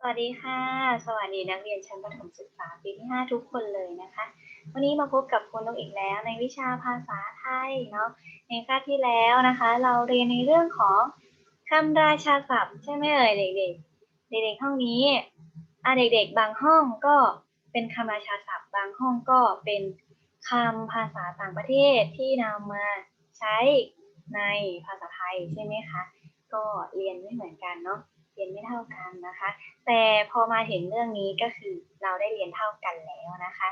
สวัสดีค่ะ สวัสดีนักเรียนชั้นประถมศึกษาปีที่ 5 ทุกคนเลยนะคะ วันนี้มาพบกับคุณนกอีกแล้วในวิชาภาษาไทยเนาะ ในคาบที่แล้วนะคะ เราเรียนในเรื่องของคำราชาศัพท์ใช่ไหมเอ่ยเด็กๆ เด็กๆห้องนี้อะเด็กๆ บางห้องก็เป็นคำราชาศัพท์บางห้องก็เป็นคำภาษาต่างประเทศที่นำมาใช้ในภาษาไทยใช่ไหมคะ ก็เรียนไม่เหมือนกันเนาะ รียนไม่เท่ากันนะคะ แต่พอมาถึงเรื่องนี้ก็คือเราได้เรียนเท่ากันแล้วนะคะ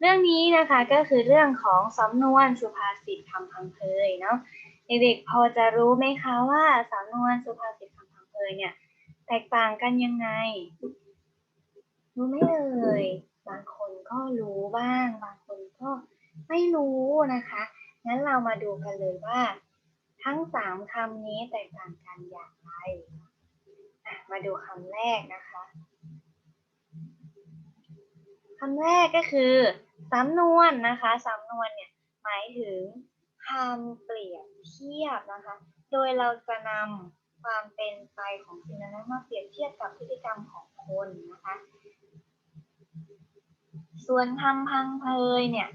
เรื่องนี้นะคะก็คือเรื่องของสำนวนสุภาษิตคำพังเพยเนาะเด็กๆพอจะรู้ไหมคะว่าสำนวนสุภาษิตคำพังเพยเนี่ยแตกต่างกันยังไง รู้ไหมเอ่ยบางคนก็รู้บ้าง บางคนก็ไม่รู้นะคะงั้นเรามาดูกันเลยว่า ทั้งสามคำนี้แตกต่างกันอย่างไรอะ มาดูคำแรกนะคะคำแรกก็คือสำนวนนะคะสำนวนเนี่ยหมายถึงคำเปรียบเทียบนะคะ โดยเราจะนำความเป็นไปของสิ่งนั้นมาเปรียบเทียบกับพฤติกรรมของคนนะคะ ส่วนคำพังเพยเนี่ย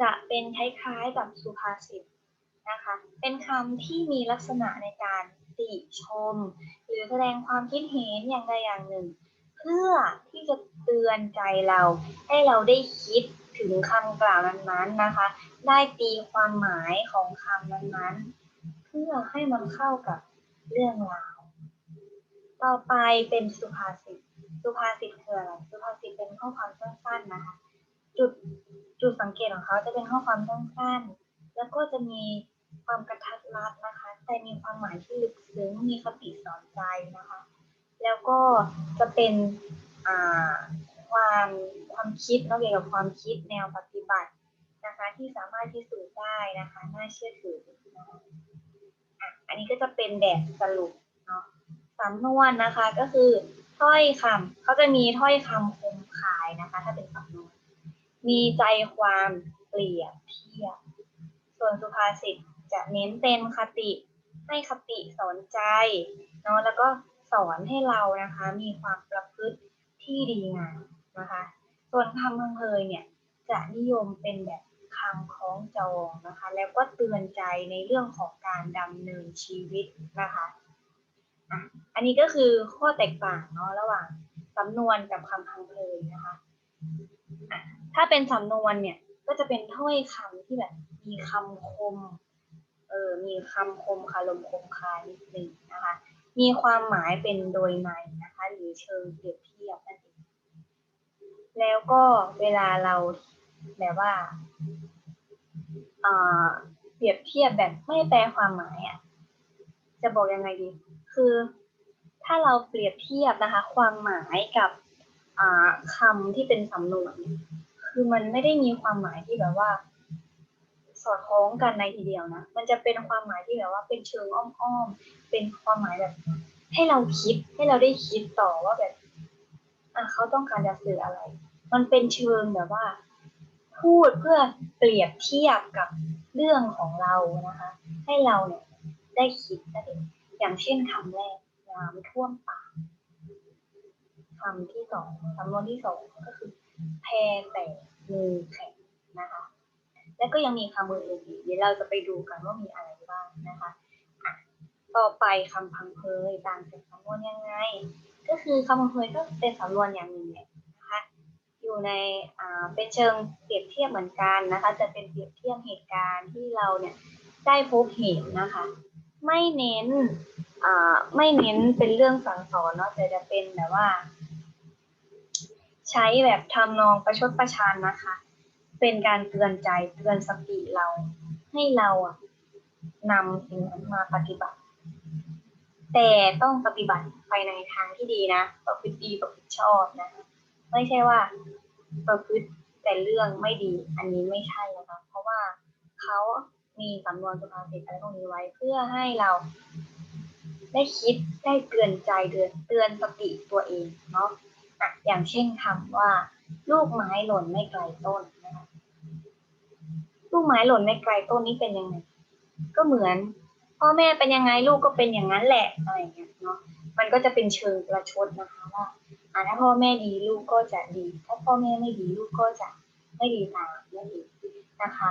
จะเป็นคล้ายๆกับสุภาษิตนะคะ เป็นคำที่มีลักษณะในการ ติชม หรือแสดงความคิดเห็นอย่างใดอย่างหนึ่ง เพื่อที่จะเตือนใจเรา ให้เราได้คิดถึงคำกล่าวนั้นๆนะคะ ได้ตีความหมายของคำนั้นๆ เพื่อให้มันเข้ากับเรื่องราว ต่อไปเป็นสุภาษิต สุภาษิตคืออะไร สุภาษิตเป็นข้อความสั้นๆนะคะ จุดจุดสังเกตของเขาจะเป็นข้อความสั้นๆ แล้วก็จะมี ความกระทัดรัดนะคะ แต่มีความหมายที่ลึกซึ้งมีคติสอนใจนะคะ แล้วก็จะเป็นความความคิดเนาะเกี่ยวกับความคิดแนวปฏิบัตินะคะที่สามารถพิสูจน์ได้นะคะน่าเชื่อถือนะคะอะอันนี้ก็จะเป็นแบบสรุปเนาะสำนวนนะคะก็คือถ้อยคำเขาจะมีถ้อยคำคมคายนะคะ ถ้าเป็นสำนวน มีใจความเปรียบเทียบ ส่วนสุภาษิต จะเน้นเป็นคติให้คติสอนใจเนาะแล้วก็สอนให้เรานะคะมีความประพฤติที่ดีงามนะคะ ส่วนคำพังเพยเนี่ยจะนิยมเป็นแบบคำคล้องจองนะคะ แล้วก็เตือนใจในเรื่องของการดำเนินชีวิตนะคะอันนี้ก็คือข้อแตกต่างเนาะระหว่างสำนวนกับคำพังเพยนะคะถ้าเป็นสำนวนเนี่ยก็จะเป็นถ้อยคำที่แบบมีคำคม เออมีคำคมคารมคมคายนิดนึงนะคะ มีความหมายเป็นโดยในนะคะ หรือเชิงเปรียบเทียบนั่นเองแล้วก็เวลาเราแบบว่าเอ่อเปรียบเทียบแบบไม่แปลความหมายอะจะบอกยังไงดี คือถ้าเราเปรียบเทียบนะคะ ความหมายกับอ่าคำที่เป็นสำนวน คือมันไม่ได้มีความหมายที่แบบว่า สอดคล้องกันในทีเดียวนะ มันจะเป็นความหมายที่แบบว่าเป็นเชิงอ้อมๆ เป็นความหมายแบบ ให้เราคิดให้เราได้คิดต่อว่าแบบอะเขาต้องการจะสื่ออะไร มันเป็นเชิงแบบว่า พูดเพื่อเปรียบเทียบกับเรื่องของเรานะคะ ให้เราเนี่ยได้คิดนั่นเองอย่างเช่นคำแรกน้ำท่วมปากคำที่สองสำนวนที่สองก็คือแพแต่มือแข็งนะคะ แล้วก็ยังมีคำอื่นอีกเดี๋ยวเราจะไปดูกันว่ามีอะไรบ้างนะคะต่อไปคำพังเพยต่างจากสำนวนยังไง ก็คือคำพังเพยก็เป็นสำนวนอย่างหนึ่งแหละนะคะอยู่ในอ่าเป็นเชิงเปรียบเทียบเหมือนกันนะคะจะเป็นเปรียบเทียบเหตุการณ์ที่เราเนี่ยได้พบเห็นนะคะ ไม่เน้นอ่าไม่เน้นเป็นเรื่องสั่งสอนเนาะแต่จะเป็นแบบว่า ใช้แบบทำนองประชดประชันนะคะ เป็นการเตือนใจเตือนสติเรา ให้เราอะนำสิ่งนั้นมาปฏิบัติ แต่ต้องปฏิบัติไปในทางที่ดีนะประพฤติดีประพฤติชอบนะ ไม่ใช่ว่าประพฤติแต่เรื่องไม่ดี อันนี้ไม่ใช่นะคะเพราะว่าเขามีสำนวนสุภาษิตอะไรพวกนี้ไว้เพื่อให้เราได้คิดได้เตือนใจเตือนเตือนสติตัวเองเนาะอย่างเช่นคำว่า ลูกไม้หล่นไม่ไกลต้น ลูกไม้หล่นไม่ไกลต้นนี้เป็นยังไง ก็เหมือน พ่อแม่เป็นยังไงลูกก็เป็นอย่างนั้นแหละอะไรเงี้ยเนาะมันก็จะเป็นเชิงประชดนะคะว่าอ่าถ้าพ่อแม่ดีลูกก็จะดี ถ้าพ่อแม่ไม่ดีลูกก็จะไม่ดีตามนั่นเองนะคะ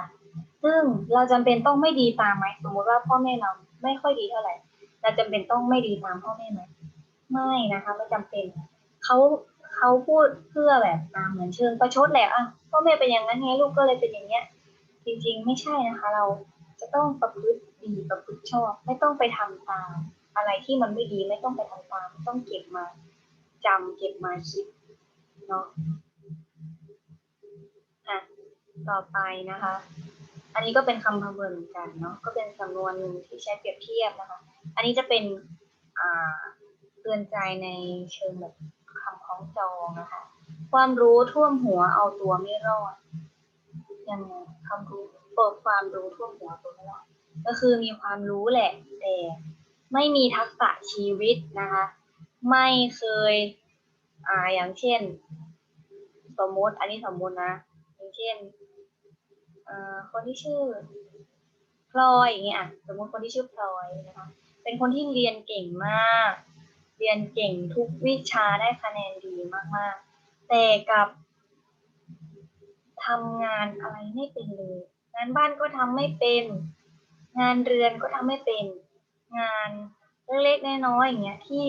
ซึ่งเราจำเป็นต้องไม่ดีตามไหมสมมุติว่าพ่อแม่เราไม่ค่อยดีเท่าไหร่เราจำเป็นต้องไม่ดีตามพ่อแม่ไหมไม่นะคะไม่จำเป็นเขาเขาพูดเพื่อแบบอ่าเหมือนเชิงประชดแหละอะพ่อแม่เป็นอย่างนั้นไงลูกก็เลยเป็นอย่างเงี้ย จริงๆ ไม่ใช่นะคะ เราจะต้องประพฤติดีประพฤติชอบ ไม่ต้องไปทำตาม อะไรที่มันไม่ดีไม่ต้องไปทำตาม ต้องเก็บมาจำเก็บมาคิดเนาะอะต่อไปนะคะ อันนี้ก็เป็นคำประเมินเหมือนกันเนาะก็เป็นสำนวนหนึ่งที่ใช้เปรียบเทียบนะคะ อันนี้จะเป็นอ่าเตือนใจในเชิงแบบคำคล้องจองนะคะ ความรู้ท่วมหัวเอาตัวไม่รอด ยังไงคำรู้เปิดความรู้ท่วมหัวตัวไม่รอดก็คือมีความรู้แหละ แต่ไม่มีทักษะชีวิตนะคะ ไม่เคยอ่าอย่างเช่น สมมติ อันนี้สมมตินะ อย่างเช่นเอ่อคนที่ชื่อพลอยอย่างเงี้ยอะสมมติคนที่ชื่อพลอยนะคะ เป็นคนที่เรียนเก่งมาก เรียนเก่งทุกวิชาได้คะแนนดีมากๆ แต่กับ ทำงานอะไรไม่เป็นเลย งานบ้านก็ทำไม่เป็น งานเรือนก็ทำไม่เป็น งานเล็กๆน้อยๆอย่างเงี้ยที่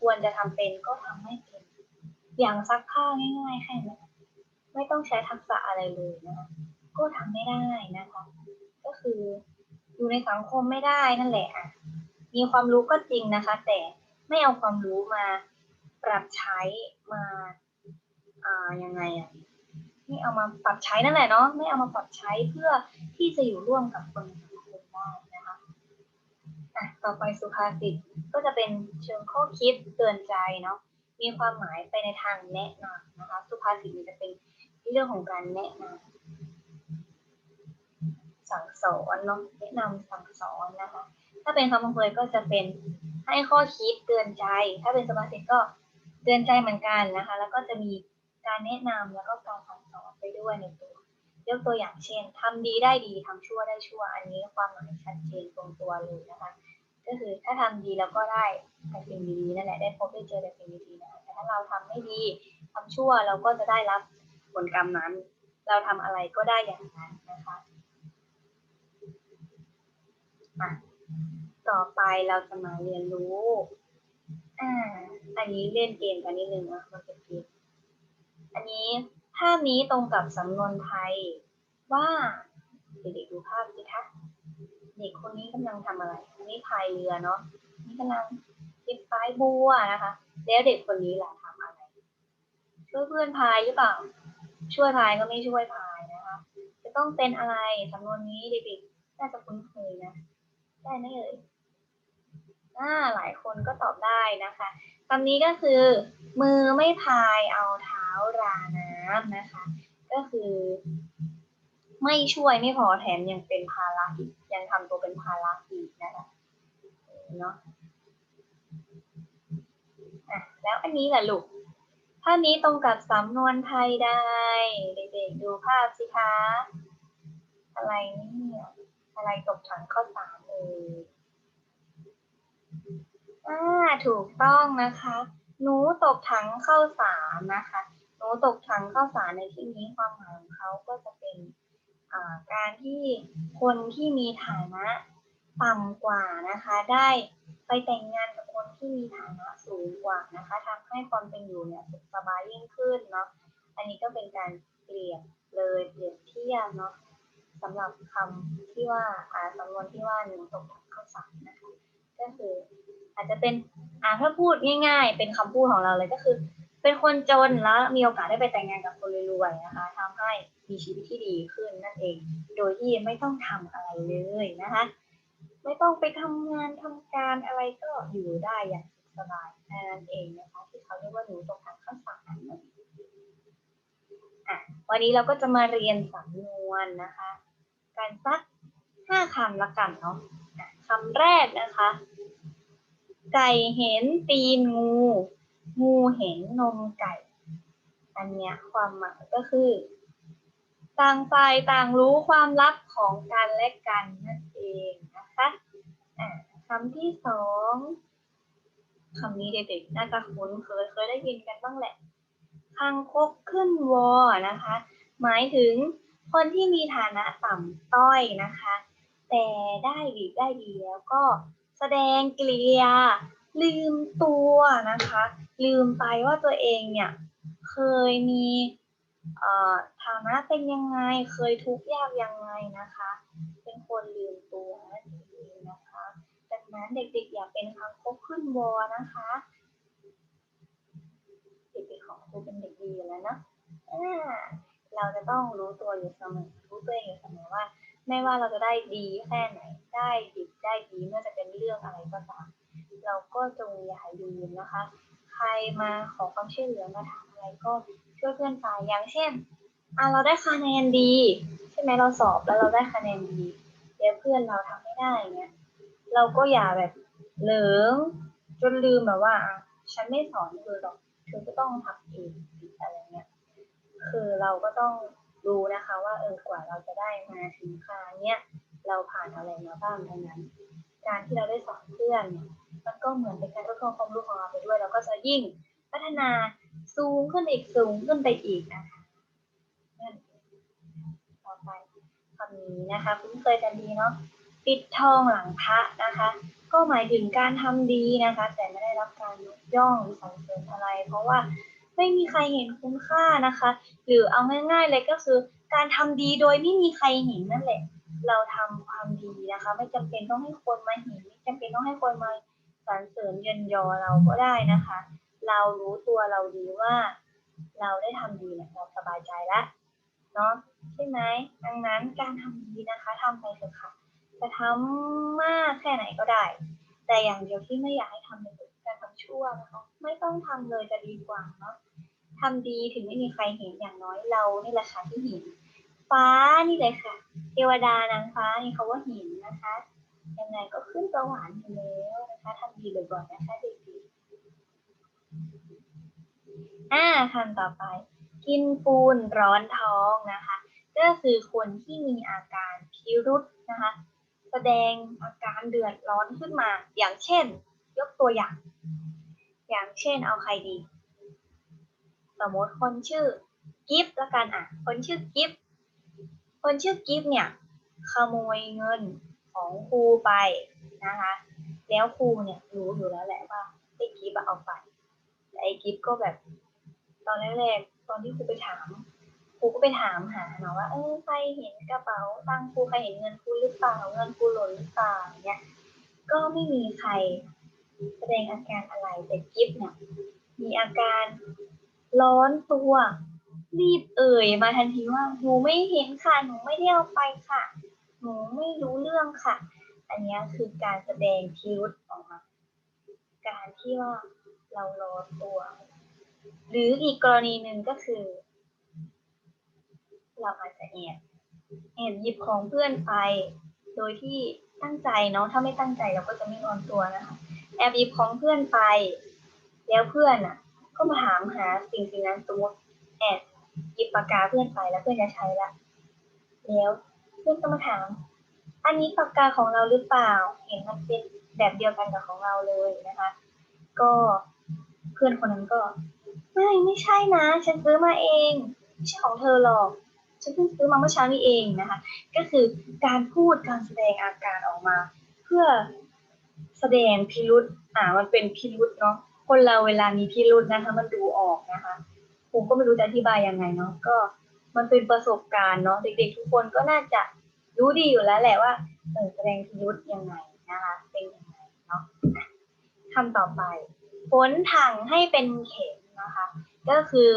ควรจะทำเป็นก็ทำไม่เป็น อย่างซักผ้าง่ายๆแค่นั้นไม่ต้องใช้ทักษะอะไรเลยนะคะก็ทำไม่ได้นะคะ ก็คืออยู่ในสังคมไม่ได้นั่นแหละอะมีความรู้ก็จริงนะคะ แต่ไม่เอาความรู้มาปรับใช้มาอ่ายังไงอะ ไม่เอามาปรับใช้นั่นแหละเนาะไม่เอามาปรับใช้เพื่อที่จะอยู่ร่วมกับคนในสังคมได้นะคะอะต่อไปสุภาษิตก็จะเป็นเชิงข้อคิดเตือนใจเนาะมีความหมายไปในทางแนะนำนะคะ สุภาษิตจะเป็นเรื่องของการแนะนำสั่งสอนเนาะแนะนำสั่งสอนนะคะ ถ้าเป็นคำพังเพยก็จะเป็นให้ข้อคิดเตือนใจ ถ้าเป็นสุภาษิตก็เตือนใจเหมือนกันนะคะ แล้วก็จะมีการแนะนำแล้วก็การสั่ง ไปด้วยในตัวยกตัวอย่างเช่นทำดีได้ดีทำชั่วได้ชั่ว อันนี้ความหมายชัดเจนตรงตัวเลยนะคะ ก็คือถ้าทำดีแล้วก็ได้แต่สิ่งดีๆนั่นแหละได้พบได้เจอแต่สิ่งดีๆนะคะแต่ถ้าเราทำไม่ดีทำชั่วเราก็จะได้รับผลกรรมนั้น เราทำอะไรก็ได้อย่างนั้นนะคะต่อไปเราจะมาเรียนรู้อ่าอันนี้เล่นเกมกันนิดนึงนะมันเป็นเกมอันนี้าพนี้ตรงกับสำนวนไทยว่าเด็กๆดูภาพสิคะเด็กคนนี้กำลังทำอะไรอันนี้พายเรือเนาะนี่กำลังเก็บปลายบัวนะคะ แล้วเด็กคนนี้ล่ะทำอะไรช่วยเพื่อนพายหรือเปล่า ช่วยพายก็ไม่ช่วยพายนะคะ จะต้องเป็นอะไรสำนวนนี้เด็กๆน่าจะคุ้นเคยนะ ได้ไหมเอ่ยอ่าหลายคนก็ตอบได้นะคะคำนี้ก็คือ มือไม่พายเอาเท้าราน้ นะคะ ก็คือ ไม่ช่วยไม่พอแถมยังเป็นภาระอีกยังทำตัวเป็นภาระอีกนะคะเนาะอะแล้วอันนี้แหละลูกภาพนี้ตรงกับสำนวนไทยได้เด็กๆดูภาพสิคะอะไรเนี่ยอะไรตกถังข้าวสารเอยอ่าถูกต้องนะคะ หนูตกถังข้าวสารนะคะ ตกถังข้าวสารในที่นี้ความหมายของเขาก็จะเป็นการที่คนที่มีฐานะต่ำกว่านะคะ ได้ไปแต่งงานกับคนที่มีฐานะสูงกว่านะคะทำให้ความเป็นอยู่เนี่ยสุขสบายยิ่งขึ้นเนาะอันนี้ก็เป็นการเปรียบเลยเปรียบเทียบเนาะสำหรับคำที่ว่าอ่าสำนวนที่ว่าหนูตกถังข้าวสารนะคะก็คืออาจจะเป็นอ่าถ้าพูดง่าย ๆ เป็นคำพูดของเราเลยก็คือ เป็นคนจนแล้วมีโอกาสได้ไปแต่งงานกับคนรวยๆนะคะทำให้มีชีวิตที่ดีขึ้นนั่นเอง โดยที่ไม่ต้องทำอะไรเลยนะคะ ไม่ต้องไปทำงานทำการอะไรก็อยู่ได้อย่างสบายนั่นเองนะคะที่เขาเรียกว่าหนูตกทางข้าวสารองอะวันนี้เราก็จะมาเรียนสำนวนนะคะกันสักห้าคำละกันเนาะคำแรกนะคะ ไก่เห็นตีนงู งูเห็นนมไก่ อันเนี้ยความหมายก็คือ ต่างฝ่ายต่างรู้ความลับของกันและกันนั่นเองนะคะคำที่สองคำนี้เด็กๆน่าจะคุ้นเคยเคยได้ยินกันบ้างแหละคางคกขึ้นวอนะคะ หมายถึงคนที่มีฐานะต่ำต้อยนะคะ แต่ได้ดีได้ดีแล้วก็แสดงกิริยา ลืมตัวนะคะ ลืมไปว่าตัวเองเนี่ยเคยมีฐานะเป็นยังไงเคยทุกข์ยากยังไงนะคะ เป็นคนลืมตัวนั่นเองนะคะดังนั้นเด็กๆอย่าเป็นคางคกขึ้นวอนะคะเด็กๆของครูเป็นเด็กดีอยู่แล้วเนะเราจะต้องรู้ตัวอยู่เสมอรู้ตัวเองอยู่เสมอว่า ไม่ว่าเราจะได้ดีแค่ไหนได้ดีได้ดีไม่ว่าจะเป็นเรื่องอะไรก็ตาม เราก็จงอย่าลืมนะคะ ใครมาขอความช่วยเหลือมาถามอะไรก็ช่วยเพื่อนไปอย่างเช่นอะเราได้คะแนนดี ใช่ไหมเราสอบแล้วเราได้คะแนนดีเดี๋ยวเพื่อนเราทำไม่ได้เนี่ยเราก็อย่าแบบเหลิงจนลืมแบบว่าอะฉันไม่สอนเธอหรอกเธอก็ต้องทำเองอะไรเงี้ยคือเราก็ต้องรู้นะคะว่าเออกว่าเราจะได้มาถึงคราเนี้ยเราผ่านอะไรมาบ้างดังนั้น การที่เราได้สอนเพื่อนมันก็เหมือนเป็นการทดลองความรู้ของเราไปด้วย เราก็จะยิ่งพัฒนาสูงขึ้นอีกสูงขึ้นไปอีกนะคะนั่นต่อไปคำนี้นะคะคุ้นเคยกันดีเนาะปิดทองหลังพระนะคะ ก็หมายถึงการทำดีนะคะ แต่ไม่ได้รับการยกย่องหรือสรรเสริญอะไร เพราะว่าไม่มีใครเห็นคุณค่านะคะ หรือเอาง่าย ๆ เลยก็คือ การทำดีโดยไม่มีใครเห็นนั่นแหละ เราทำความดีนะคะ ไม่จำเป็นต้องให้คนมาเห็นไม่จำเป็นต้องให้คนมาสรรเสริญเยินยอเราก็ได้นะคะ เรารู้ตัวเราดีว่า เราได้ทำดีเนี่ยเราสบายใจแล้วเนาะใช่ไหมดังนั้นการทำดีนะคะทำไปเถอะค่ะจะทำมากแค่ไหนก็ได้ แต่อย่างเดียวที่ไม่อยากให้ทำเลยคือการทำชั่วนะคะไม่ต้องทำเลยจะดีกว่าเนาะทำดีถึงไม่มีใครเห็นอย่างน้อยเรานี่แหละค่ะที่เห็น ฟ้านี่เลยค่ะ เทวดานางฟ้านี่เขาว่าเห็นนะคะ ยังไงก็ขึ้นสวรรค์อยู่แล้วนะคะทำดีบ่อยๆนะคะเด็กๆอ่าคำต่อไป กินปูนร้อนท้องนะคะ ก็คือคนที่มีอาการพิรุษนะคะ แสดงอาการเดือดร้อนขึ้นมา อย่างเช่น ยกตัวอย่าง อย่างเช่นเอาใครดี สมมติคนชื่อกิฟต์ละกันอะ คนชื่อกิฟต์ คนชื่อกิฟต์เนี่ยขโมยเงินของครูไปนะคะ แล้วครูเนี่ยรู้อยู่แล้วแหละว่าไอ้กิฟต์เอาไปแต่ไอ้กิฟต์ก็แบบ ตอนแรกๆตอนที่ครูไปถามครูก็ไปถามหาเนาะว่าเออใครเห็นกระเป๋าตังค์ครูใครเห็นเงินครูหรือเปล่าเงินครูหล่นหรือเปล่าเนี่ยก็ไม่มีใครแสดงอาการอะไรแต่กิฟต์เนี่ยมีอาการร้อนตัว รีบเอ่ยมาทันทีว่าหนูไม่เห็นค่ะหนูไม่ได้เอาไปค่ะ หนูไม่รู้เรื่องค่ะ อันนี้คือการแสดงพิรุษออกมา การที่ว่าเรารอนตัว หรืออีกกรณีหนึ่งก็คือ เราอาจจะแอบแอบหยิบของเพื่อนไป โดยที่ตั้งใจเนาะถ้าไม่ตั้งใจเราก็จะไม่รอนตัวนะคะแอบหยิบของเพื่อนไป แล้วเพื่อนอะ ก็มาถามหาสิ่งสิ่งนั้นสมมติแอบ หยิบปากกาเพื่อนไปแล้วเพื่อนจะใช้ละแล้วเพื่อนก็มาถาม อันนี้ปากกาของเราหรือเปล่า เห็นมันเป็นแบบเดียวกันกับของเราเลยนะคะ ก็เพื่อนคนนั้นก็ ไม่ไม่ใช่นะ ฉันซื้อมาเองไม่ใช่ของเธอหรอกฉันเพิ่งซื้อมาเมื่อเช้านี้เองนะคะ ก็คือการพูดการแสดงอาการออกมา เพื่อแสดงพิรุษอ่ามันเป็นพิรุษเนาะคนเราเวลามีพิรุษนะคะ มันดูออกนะคะ ผมก็ไม่รู้จะอธิบายยังไงเนาะก็มันเป็นประสบการณ์เนาะเด็ก ๆ ทุกคนก็น่าจะรู้ดีอยู่แล้วแหละว่าเออแสดงพิรุษยังไงนะคะเป็นยังไงเนาะคำต่อไปฝนถังให้เป็นเข็มนะคะ ก็คือ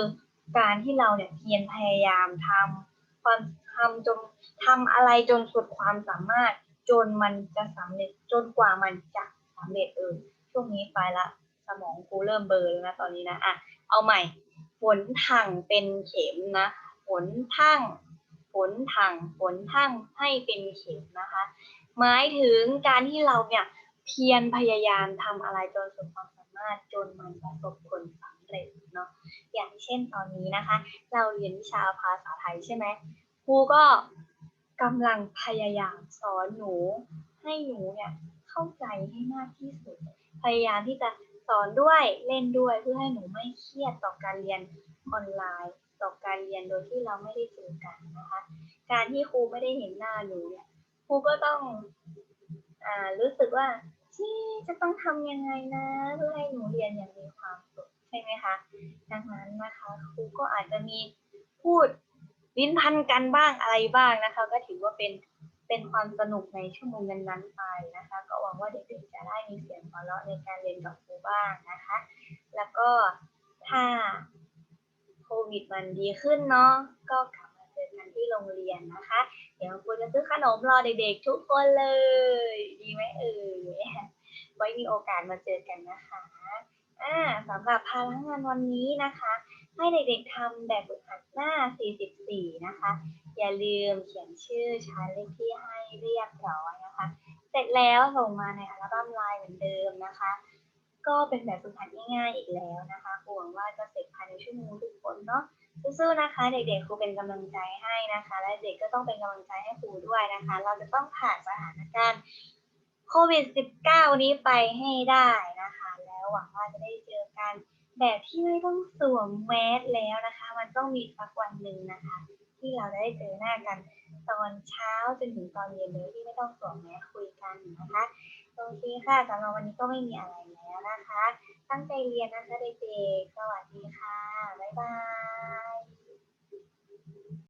การที่เราเนี่ยเพียรพยายามทำความทำจนทำอะไรจนสุดความสามารถ จนมันจะสำเร็จจนกว่ามันจะสำเร็จเออช่วงนี้ไปละสมองกูเริ่มเบลอแล้วนะตอนนี้นะอะเอาใหม่ ฝนถังเป็นเข็มนะฝนทั่งฝนถังฝนทั่งให้เป็นเข็มนะคะ หมายถึงการที่เราเนี่ยเพียรพยายามทำอะไรจนสุดความสามารถจนมันประสบผลสำเร็จเนาะอย่างเช่นตอนนี้นะคะ เราเรียนวิชาภาษาไทยใช่ไหมครูก็กำลังพยายามสอนหนู ให้หนูเนี่ยเข้าใจให้มากที่สุด พยายามที่จะ สอนด้วยเล่นด้วยเพื่อให้หนูไม่เครียดต่อการเรียนออนไลน์ ต่อการเรียนโดยที่เราไม่ได้เจอกันนะคะ การที่ครูไม่ได้เห็นหน้าหนูเนี่ยครูก็ต้องอ่ารู้สึกว่าที่จะต้องทำยังไงนะ เพื่อให้หนูเรียนอย่างมีความสุขใช่ไหมคะดังนั้นนะคะครูก็อาจจะมีพูดลิ้นพันกันบ้างอะไรบ้างนะคะ ก็ถือว่าเป็น เป็นความสนุกในชั่วโมงนั้นๆไปนะคะ ก็หวังว่าเด็กๆจะได้มีเสียงหัวเราะในการเรียนกับครูบ้างนะคะ แล้วก็ถ้าโควิดมันดีขึ้นเนาะก็กลับมาเจอกันที่โรงเรียนนะคะ เดี๋ยวครูจะซื้อขนมรอเด็กๆทุกคนเลย ดีไหมเอ่ยไว้มีโอกาสมาเจอกันนะคะอ่าสำหรับภาระงานวันนี้นะคะ ให้เด็กๆทำแบบฝึกหัดหน้า 44 นะคะ อย่าลืมเขียนชื่อชั้นเลขที่ให้เรียบร้อยนะคะ เสร็จแล้วส่งมาในอัลบั้มไลน์เหมือนเดิมนะคะ ก็เป็นแบบฝึกหัดง่ายๆอีกแล้วนะคะหวังว่าจะเสร็จภายในชั่วโมงทุกคนเนาะสู้ๆนะคะ เด็กๆครูเป็นกำลังใจให้นะคะ และเด็กก็ต้องเป็นกำลังใจให้ครูด้วยนะคะ เราจะต้องผ่านสถานการณ์โควิด -19 นี้ไปให้ได้นะคะ แล้วหวังว่าจะได้เจอกันแบบที่ไม่ต้องสวมแมสแล้วนะคะ มันต้องมีสักวันหนึ่งนะคะ ที่เราได้เจอหน้ากัน ตอนเช้าจนถึงตอนเย็นเลยที่ไม่ต้องสวมแมสคุยกันนะคะโอเคค่ะสำหรับวันนี้ก็ไม่มีอะไรแล้วนะคะ ตั้งใจเรียนนะคะเด็กๆสวัสดีค่ะ บ๊ายบาย